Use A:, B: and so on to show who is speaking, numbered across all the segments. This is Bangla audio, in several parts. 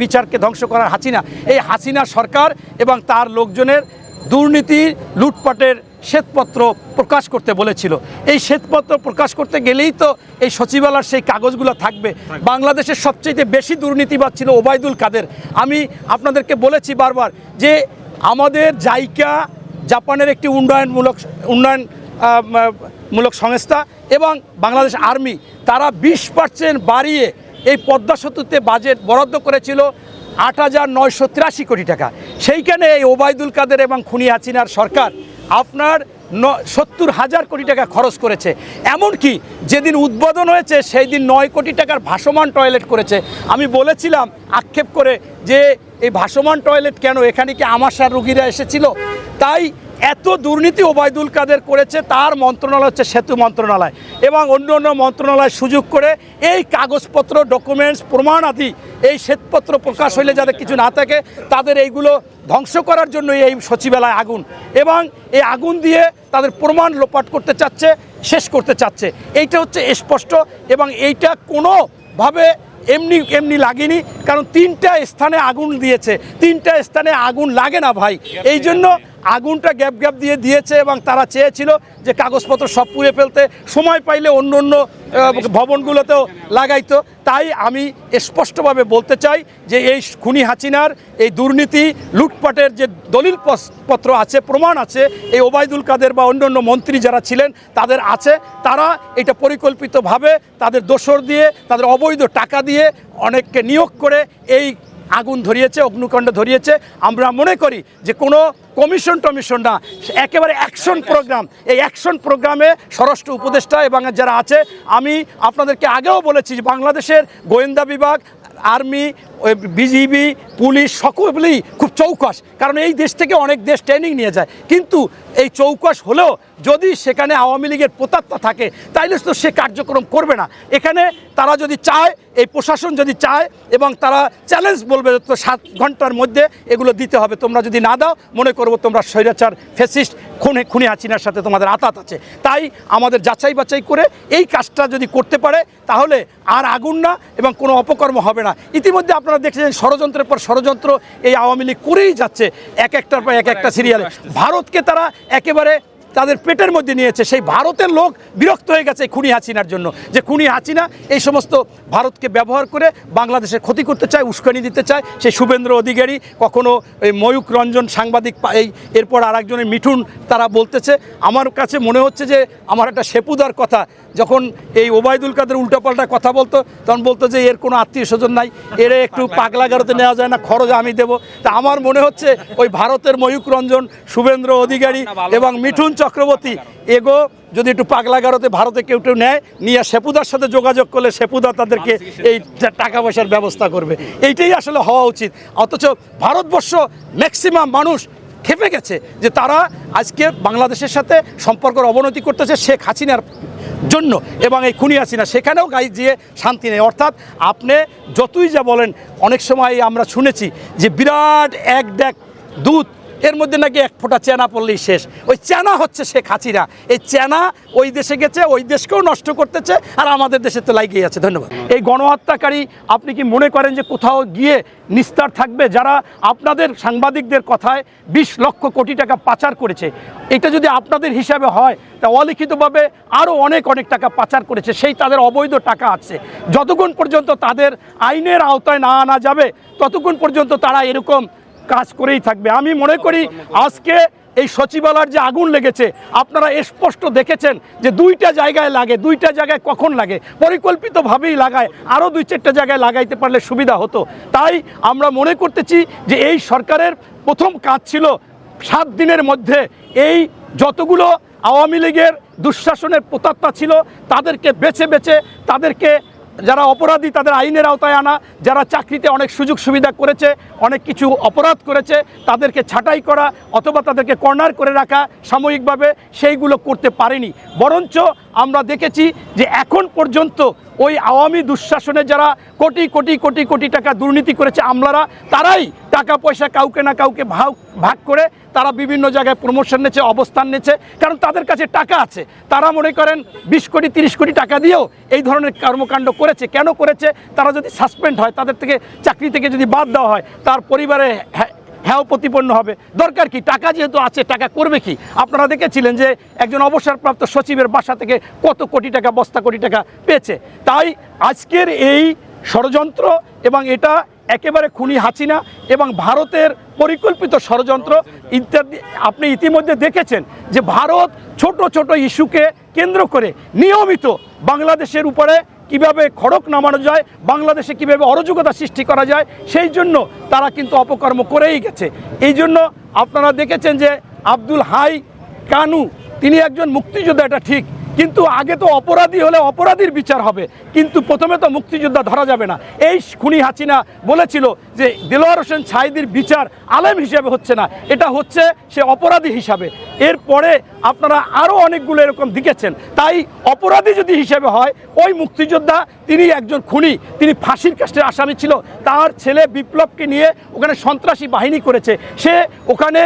A: বিচারকে ধ্বংস করার হাসিনা। এই হাসিনা সরকার এবং তার লোকজনের দুর্নীতি, লুটপাটের শ্বেতপত্র প্রকাশ করতে বলেছিল। এই শ্বেতপত্র প্রকাশ করতে গেলেই তো এই সচিবালয়ের সেই কাগজগুলো থাকবে। বাংলাদেশের সবচেয়ে বেশি দুর্নীতিবাদ ছিল ওবায়দুল কাদের। আমি আপনাদেরকে বলেছি বারবার যে আমাদের জাইকা জাপানের একটি উন্নয়নমূলক, উন্নয়ন মূলক সংস্থা এবং বাংলাদেশ আর্মি, তারা বিশ পার্সেন্ট বাড়িয়ে এই পদ্মা সেতুতে বাজেট বরাদ্দ করেছিল আট হাজার নয়শো তিরাশি কোটি টাকা। সেইখানে এই ওবায়দুল কাদের এবং খুনি হাসিনার সরকার আপনার ন সত্তর হাজার কোটি টাকা খরচ করেছে। এমনকি যেদিন উদ্বোধন হয়েছে সেই দিন নয় কোটি টাকার ভাসমান টয়লেট করেছে। আমি বলেছিলাম আক্ষেপ করে যে এই ভাসমান টয়লেট কেন? এখানে কি আমাশার রুগীরা এসেছিল? তাই এত দুর্নীতি ওবায়দুল কাদের করেছে তার মন্ত্রণালয় হচ্ছে সেতু মন্ত্রণালয় এবং অন্য অন্য মন্ত্রণালয় সুযোগ করে এই কাগজপত্র ডকুমেন্টস প্রমাণ আদি এই শ্বেতপত্র প্রকাশ হইলে যাদের কিছু না থাকে তাদের এইগুলো ধ্বংস করার জন্য এই সচিবালয় আগুন এবং এই আগুন দিয়ে তাদের প্রমাণ লোপাট করতে চাচ্ছে শেষ করতে চাচ্ছে। এইটা হচ্ছে স্পষ্ট এবং এইটা কোনোভাবে এমনি এমনি লাগেনি কারণ তিনটা স্থানে আগুন দিয়েছে। তিনটা স্থানে আগুন লাগে না ভাই। এই জন্য আগুনটা গ্যাপ গ্যাপ দিয়ে দিয়েছে এবং তারা চেয়েছিল যে কাগজপত্র সব পুড়ে ফেলতে। সময় পাইলে অন্য অন্য ভবনগুলোতেও লাগাইতো। তাই আমি স্পষ্টভাবে বলতে চাই যে এই খুনি হাসিনার এই দুর্নীতি, লুটপাটের যে দলিল পত্র আছে, প্রমাণ আছে, এই ওবায়দুল কাদের বা অন্য অন্য মন্ত্রী যারা ছিলেন, তাদের আছে। তারা এটা পরিকল্পিতভাবে তাদের দোসর দিয়ে, তাদের অবৈধ টাকা দিয়ে অনেককে নিয়োগ করে এই আগুন ধরিয়েছে, অগ্নিকাণ্ড ধরিয়েছে। আমরা মনে করি যে কোনো কমিশন টমিশন না, একেবারে অ্যাকশন প্রোগ্রাম এই অ্যাকশন প্রোগ্রামে স্বরাষ্ট্র উপদেষ্টা এবং যারা আছে, আমি আপনাদেরকে আগেও বলেছি যে বাংলাদেশের গোয়েন্দা বিভাগ, আর্মি বিজিবি, পুলিশ সকলেই খুব চৌকস কারণ এই দেশ থেকে অনেক দেশ ট্রেনিং নিয়ে যায়। কিন্তু এই চৌকস হলেও যদি সেখানে আওয়ামী লীগের প্রতাত্মা থাকে তাইলে তো সে কার্যক্রম করবে না। এখানে তারা যদি চায় এই প্রশাসন যদি চায় এবং তারা চ্যালেঞ্জ বলবে তো সাত ঘণ্টার মধ্যে এগুলো দিতে হবে তোমরা যদি না দাও মনে করব তোমরা স্বৈরাচার ফেসিস্ট খুনে খুনি হাসিনার সাথে তোমাদের আতাত আছে। তাই আমাদের যাচাই বাছাই করে এই কাজটা যদি করতে পারে তাহলে আর আগুন না এবং কোনো অপকর্ম হবে না। ইতিমধ্যে আপনারা দেখেছেন ষড়যন্ত্রের পর ষড়যন্ত্র এই আওয়ামী লীগ করেই যাচ্ছে এক একটার পর এক একটা সিরিয়ালে ভারতকে তারা একেবারে তাদের পেটের মধ্যে নিয়েছে। সেই ভারতের লোক বিরক্ত হয়ে গেছে খুনি হাসিনার জন্য। যে খুনি হাসিনা এই সমস্ত ভারতকে ব্যবহার করে বাংলাদেশের ক্ষতি করতে চায় উস্কানি দিতে চায় সেই শুভেন্দ্র অধিকারী কখনো এই ময়ূক রঞ্জন সাংবাদিক এই এরপর আর একজনের মিঠুন তারা বলতেছে। আমার কাছে মনে হচ্ছে যে আমার একটা সেপুদার কথা যখন এই ওবায়দুল কাদের উল্টোপাল্টা কথা বলতো তখন বলতো যে এর কোনো আত্মীয় স্বজন নাই এর একটু পাগলা গারোতে নেওয়া যায় না খরচ আমি দেবো। তা আমার মনে হচ্ছে ওই ভারতের ময়ূক রঞ্জন শুভেন্দ্র অধিকারী এবং মিঠুন চক্রবর্তী এগো যদি একটু পাগলা গারোতে ভারতে কেউ কেউ নেয় নিয়ে সেপুদার সাথে যোগাযোগ করলে সেপুদা তাদেরকে এই টাকা পয়সার ব্যবস্থা করবে। এইটাই আসলে হওয়া উচিত। অথচ ভারতবর্ষ ম্যাক্সিমাম মানুষ খেপে গেছে যে তারা আজকে বাংলাদেশের সাথে সম্পর্কের অবনতি করতেছে শেখ হাসিনার জন্য এবং এই খুনি হাসিনা। সেখানেও গাই দিয়ে শান্তি নেই। অর্থাৎ আপনি যতই যা বলেন অনেক সময় আমরা শুনেছি যে বিরাট এক ড্যাক দুধ এর মধ্যে নাকি এক ফোঁটা চেনা পড়লেই শেষ। ওই চেনা হচ্ছে শেখ হাসিনা। এই চেনা ওই দেশে গেছে, ওই দেশকেও নষ্ট করতেছে, আর আমাদের দেশে তো লাগিয়ে আছে। ধন্যবাদ। এই গণহত্যাকারী, আপনি কি মনে করেন যে কোথাও গিয়ে নিস্তার থাকবে? যারা আপনাদের সাংবাদিকদের কথায় বিশ লক্ষ কোটি টাকা পাচার করেছে, এটা যদি আপনাদের হিসাবে হয়, তা অলিখিতভাবে আরও অনেক অনেক টাকা পাচার করেছে। সেই তাদের অবৈধ টাকা আছে। যতক্ষণ পর্যন্ত তাদের আইনের আওতায় না আনা যাবে, ততক্ষণ পর্যন্ত তারা এরকম কাজ করেই থাকবে। আমি মনে করি আজকে এই সচিবালয়ের যে আগুন লেগেছে, আপনারা স্পষ্ট দেখেছেন যে দুইটা জায়গায় লাগে, দুইটা জায়গায় কখন লাগে? পরিকল্পিতভাবেই লাগায় আরও দুই চারটা জায়গায় লাগাইতে পারলে সুবিধা হতো। তাই আমরা মনে করতেছি যে এই সরকারের প্রথম কাজ ছিল সাত দিনের মধ্যে এই যতগুলো আওয়ামী লীগের দুঃশাসনের প্রতাত্তা ছিল, তাদেরকে বেছে বেছে তাদেরকে যারা অপরাধী তাদের আইনের আওতায় আনা, যারা চাকরিতে অনেক সুযোগ সুবিধা করেছে, অনেক কিছু অপরাধ করেছে, তাদেরকে ছাঁটাই করা অথবা তাদেরকে কর্নার করে রাখা সাময়িকভাবে সেইগুলো করতে পারেনি। বরঞ্চ আমরা দেখেছি যে এখন পর্যন্ত ওই আওয়ামী দুঃশাসনে যারা কোটি কোটি কোটি কোটি টাকা দুর্নীতি করেছে আমলারা, তারাই টাকা পয়সা কাউকে না কাউকে ভাগ ভাগ করে তারা বিভিন্ন জায়গায় প্রমোশন নিচ্ছে, অবস্থান নিচ্ছে। কারণ তাদের কাছে টাকা আছে। তারা মনে করেন বিশ কোটি, তিরিশ কোটি টাকা দিয়েও এই ধরনের কর্মকাণ্ড করেছে। কেন করেছে? তারা যদি সাসপেন্ড হয়, তাদের থেকে চাকরি থেকে যদি বাদ দেওয়া হয়, তার পরিবারে হ্যাঁ প্রতিপন্ন হবে। দরকার কি? টাকা যেহেতু আছে, টাকা করবে কি? আপনারা দেখেছিলেন যে একজন অবসরপ্রাপ্ত সচিবের বাসা থেকে কত কোটি টাকা, বস্তা কোটি টাকা পেয়েছে। তাই আজকের এই ষড়যন্ত্র এবং এটা একেবারে খুনি হাসিনা এবং ভারতের পরিকল্পিত ষড়যন্ত্র ইত্যাদি। আপনি ইতিমধ্যে দেখেছেন যে ভারত ছোট ছোট ইস্যুকে কেন্দ্র করে নিয়মিত বাংলাদেশের উপরে কীভাবে খড়ক নামানো যায়, বাংলাদেশে কীভাবে অরাজকতা সৃষ্টি করা যায়, সেই জন্য তারা কিন্তু অপকর্ম করেই গেছে। এই জন্য আপনারা দেখেছেন যে আব্দুল হাই কানু, তিনি একজন মুক্তিযোদ্ধা, এটা ঠিক। কিন্তু আগে তো অপরাধী হলে অপরাধীর বিচার হবে। কিন্তু প্রথমে তো মুক্তিযোদ্ধা ধরা যাবে না। এই খুনি হাসিনা বলেছিল যে দেলোয়ার হোসেন ছাইদির বিচার আলেম হিসেবে হচ্ছে না। এটা হচ্ছে সে অপরাধী হিসাবে। এরপরে আপনারা আরও অনেকগুলো এরকম দেখেছেন। তাই অপরাধী যদি হিসেবে হয়, ওই মুক্তিযোদ্ধা তিনি একজন খুনি, তিনি ফাঁসির কাস্টের আসামি ছিল। তার ছেলে বিপ্লবকে নিয়ে ওখানে সন্ত্রাসী বাহিনী করেছে। সে ওখানে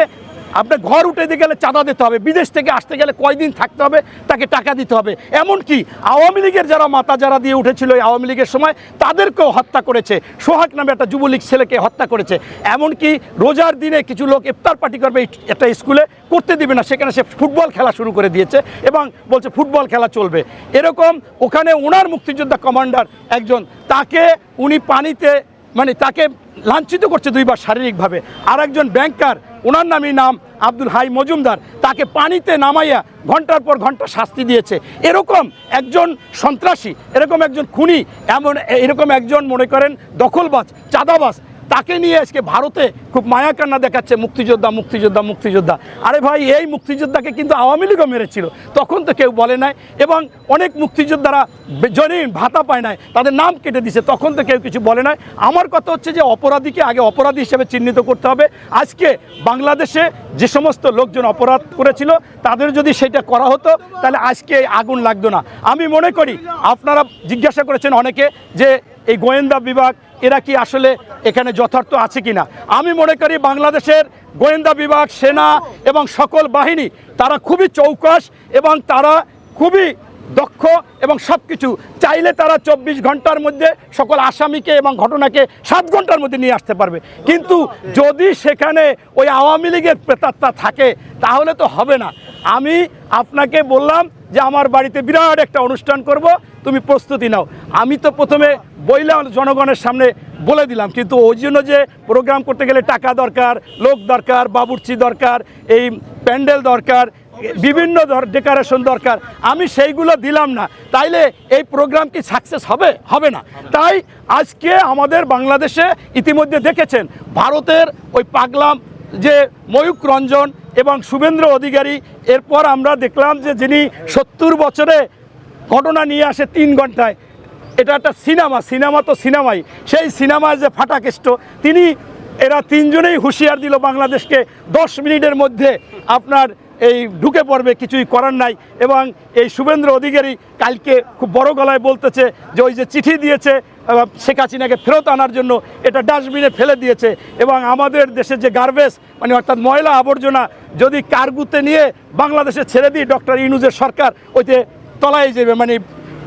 A: আপনার ঘর উঠে গেলে চাঁদা দিতে হবে, বিদেশ থেকে আসতে গেলে কয়দিন থাকতে হবে, তাকে টাকা দিতে হবে। এমনকি আওয়ামী লীগের যারা মাতা যারা দিয়ে উঠেছিল এই আওয়ামী লীগের সময়, তাদেরকেও হত্যা করেছে। সোহাগ নামে একটা যুবলীগ ছেলেকে হত্যা করেছে। এমনকি রোজার দিনে কিছু লোক ইফতার পার্টি করবে একটা স্কুলে, করতে দিবে না, সেখানে সে ফুটবল খেলা শুরু করে দিয়েছে এবং বলছে ফুটবল খেলা চলবে। এরকম ওখানে ওনার মুক্তিযোদ্ধা কমান্ডার একজন, তাকে উনি পানিতে মানে তাকে লাঞ্ছিত করছে দুইবার শারীরিকভাবে। আর একজন ব্যাংকার, ওনার নামই নাম আব্দুল হাই মজুমদার, তাকে পানিতে নামাইয়া ঘণ্টার পর ঘণ্টা শাস্তি দিয়েছে। এরকম একজন সন্ত্রাসী, এরকম একজন খুনি, এমন, এরকম একজন মনে করেন দখলবাজ, চাঁদাবাজ তাকে নিয়ে আজকে ভারতে খুব মায়া কান্না দেখাচ্ছে মুক্তিযোদ্ধা মুক্তিযোদ্ধা মুক্তিযোদ্ধা। আরে ভাই, এই মুক্তিযোদ্ধাকে কিন্তু আওয়ামী লীগও মেরেছিল। তখন তো কেউ বলে নাই এবং অনেক মুক্তিযোদ্ধারা জরিম ভাতা পায় নাই, তাদের নাম কেটে দিছে, তখন তো কেউ কিছু বলে নাই। আমার কথা হচ্ছে যে অপরাধীকে আগে অপরাধী হিসেবে চিহ্নিত করতে হবে। আজকে বাংলাদেশে যে সমস্ত লোকজন অপরাধ করেছিল, তাদের যদি সেটা করা হতো, তাহলে আজকে আগুন লাগতো না। আমি মনে করি, আপনারা জিজ্ঞাসা করেছেন অনেকে যে এই গোয়েন্দা বিভাগ, এরা কি আসলে এখানে যথার্থ আছে কিনা? আমি মনে করি বাংলাদেশের গোয়েন্দা বিভাগ, সেনা এবং সকল বাহিনী, তারা খুবই চৌকস এবং তারা খুবই দক্ষ এবং সব কিছু চাইলে তারা চব্বিশ ঘণ্টার মধ্যে সকল আসামিকে এবং ঘটনাকে সাত ঘণ্টার মধ্যে নিয়ে আসতে পারবে। কিন্তু যদি সেখানে ওই আওয়ামী লীগের প্রেতাত্মা থাকে, তাহলে তো হবে না। আমি আপনাকে বললাম যে আমার বাড়িতে বিরাট একটা অনুষ্ঠান করব। তুমি প্রস্তুতি নাও। আমি তো প্রথমে বইলাম জনগণের সামনে বলে দিলাম, কিন্তু ওই জন্য যে প্রোগ্রাম করতে গেলে টাকা দরকার, লোক দরকার, বাবুর্চি দরকার, এই প্যান্ডেল দরকার, বিভিন্ন ডেকোরেশন দরকার, আমি সেইগুলো দিলাম না। তাইলে এই প্রোগ্রাম কি সাকসেস হবে? হবে না। তাই আজকে আমাদের বাংলাদেশে ইতিমধ্যে দেখেছেন, ভারতের ওই পাগলাম যে ময়ূক রঞ্জন এবং শুভেন্দ্র অধিকারী, এরপর আমরা দেখলাম যে যিনি সত্তর বছরে ঘটনা নিয়ে আসে তিন ঘন্টায়। এটা একটা সিনেমা সিনেমা তো সিনেমাই। সেই সিনেমায় যে ফাটাকেষ্ট, তিনি এরা তিনজনেই হুঁশিয়ার দিল বাংলাদেশকে দশ মিনিটের মধ্যে আপনার এই ঢুকে পড়বে, কিছুই করার নাই। এবং এই শুভেন্দ্র অধিকারী কালকে খুব বড় গলায় বলতেছে যে ওই যে চিঠি দিয়েছে শেখ হাসিনাকে ফেরত আনার জন্য, এটা ডাস্টবিনে ফেলে দিয়েছে। এবং আমাদের দেশের যে গার্বেজ মানে অর্থাৎ ময়লা আবর্জনা, যদি কার্গুতে নিয়ে বাংলাদেশে ছেড়ে দিই ডক্টর ইনুজের সরকার, ওইতে তলায় যাবে মানে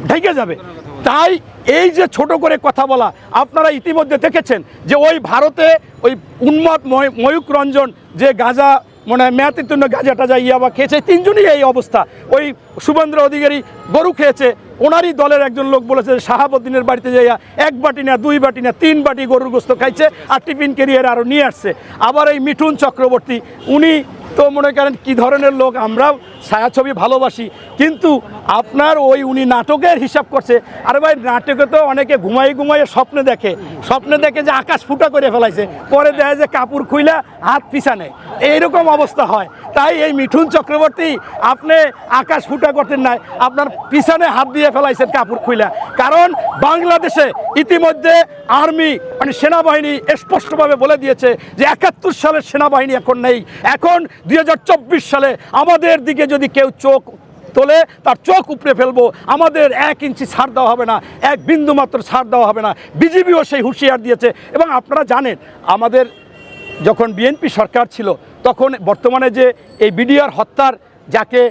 A: ঢেকে যাবে। তাই এই যে ছোট করে কথা বলা, আপনারা ইতিমধ্যে দেখেছেন যে ওই ভারতে ওই উন্মাদ ময়- ময়ূক রঞ্জন যে গাজা মানে জন্য গাজা টাজা ইয়াবা খেয়েছে তিনজনই এই অবস্থা। ওই শুভেন্দ্র অধিকারী গরু খেয়েছে, ওনারই দলের একজন লোক বলেছে শাহাবুদ্দিনের বাড়িতে যাইয়া এক বাটি না, দুই বাটি না, তিন বাটি গরুর গোস্ত খাইছে আর টিফিন ক্যারিয়ার আরও নিয়ে আসছে। আবার এই মিঠুন চক্রবর্তী, উনি তো মনে করেন কি ধরনের লোক আমরাও ছায়াছবি ভালোবাসি। কিন্তু আপনার ওই উনি নাটকের হিসাব করছে। আর ভাই, নাটকে তো অনেকে ঘুমাই ঘুমাইয়ে স্বপ্নে দেখে। স্বপ্নে দেখে যে আকাশ ফুটা করে ফেলাইছে। পরে দেয় যে কাপড় খুইলা হাত পিছানে। এইরকম অবস্থা হয়। তাই এই মিঠুন চক্রবর্তী, আপনি আকাশ ফুটা করতেন নাই। আপনার পিছনে হাত দিয়ে ফেলাইছেন কাপড় খুইলা। কারণ বাংলাদেশে ইতিমধ্যে আর্মি মানে সেনাবাহিনী স্পষ্টভাবে বলে দিয়েছে যে একাত্তর সালের সেনাবাহিনী এখন নেই। এখন দুই হাজার চব্বিশ সালে আমাদের দিকে যদি কেউ চোখ তোলে, তার চোখ উপড়ে ফেলব। আমাদের এক ইঞ্চি ছাড় দেওয়া হবে না, এক বিন্দু মাত্র ছাড় দেওয়া হবে না। বিজিবিও সেই হুঁশিয়ার দিয়েছে। এবং আপনারা জানেন, আমাদের যখন বিএনপি সরকার ছিল, তখন বর্তমানে যে এই বিডিআর হত্যার যাকে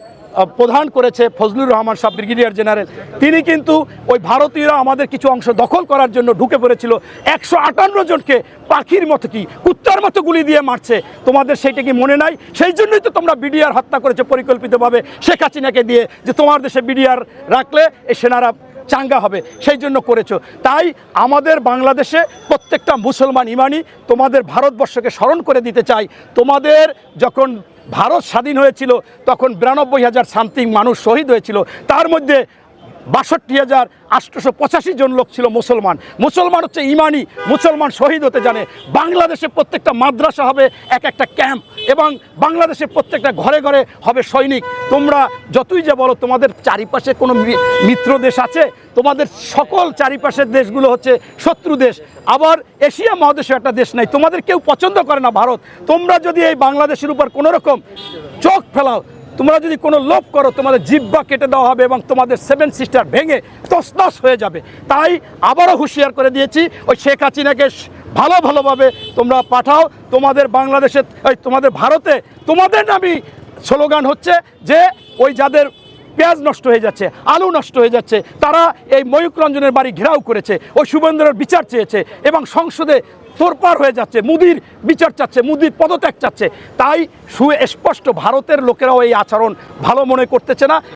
A: প্রধান করেছে ফজলুর রহমান সাহ, ব্রিগেডিয়ার জেনারেল, তিনি কিন্তু ওই ভারতীয়রা আমাদের কিছু অংশ দখল করার জন্য ঢুকে পড়েছিল। একশো আটান্ন জনকে পাখির মতো কি, কুত্তার মতো গুলি দিয়ে মারছে। তোমাদের সেইটা কি মনে নাই? সেই জন্যই তো তোমরা বিডিআর হত্যা করেছ পরিকল্পিতভাবে শেখ হাসিনাকে দিয়ে, যে তোমার দেশে বিডিআর রাখলে, এই সেনারা চাঙ্গা হবে, সেই জন্য করেছ। তাই আমাদের বাংলাদেশে প্রত্যেকটা মুসলমান ইমানি তোমাদের ভারতবর্ষকে স্মরণ করে দিতে চাই। তোমাদের যখন ভারত স্বাধীন হয়েছিল, তখন বিরানব্বই হাজার সামথিং মানুষ শহীদ হয়েছিল, তার মধ্যে বাষট্টি হাজার আটশোশো পঁচাশি জন লোক ছিল মুসলমান। মুসলমান হচ্ছে ইমানি, মুসলমান শহীদ হতে জানে। বাংলাদেশে প্রত্যেকটা মাদ্রাসা হবে এক একটা ক্যাম্প এবং বাংলাদেশে প্রত্যেকটা ঘরে ঘরে হবে সৈনিক। তোমরা যতই যা বলো, তোমাদের চারিপাশে কোনো মিত্র দেশ আছে? তোমাদের সকল চারিপাশের দেশগুলো হচ্ছে শত্রু দেশ। আবার এশিয়া মহাদেশে একটা দেশ নাই। তোমাদের কেউ পছন্দ করে না ভারত। তোমরা যদি এই বাংলাদেশের উপর কোনো রকম চোখ ফেলাও তোমরা যদি কোনো লোভ করো, তোমাদের জিব্বা কেটে দেওয়া হবে এবং তোমাদের সেভেন সিস্টার ভেঙে তসনস হয়ে যাবে। তাই আবারও হুঁশিয়ার করে দিয়েছি, ওই শেখ হাসিনাকে ভালো ভালোভাবে তোমরা পাঠাও। তোমাদের বাংলাদেশে ওই তোমাদের ভারতে, তোমাদের নামই স্লোগান হচ্ছে যে, ওই যাদের পেঁয়াজ নষ্ট হয়ে যাচ্ছে, আলু নষ্ট হয়ে যাচ্ছে, তারা এই ময়ূক রঞ্জনের বাড়ি ঘেরাও করেছে, ওই শুভেন্দ্রের বিচার চেয়েছে এবং সংসদে তোরপার হয়ে যাচ্ছে, মুদির বিচার চাচ্ছে, মুদির পদত্যাগ চাচ্ছে। তাই সুস্পষ্ট ভারতের লোকেরাও এই আচরণ ভালো মনে করতেছে না।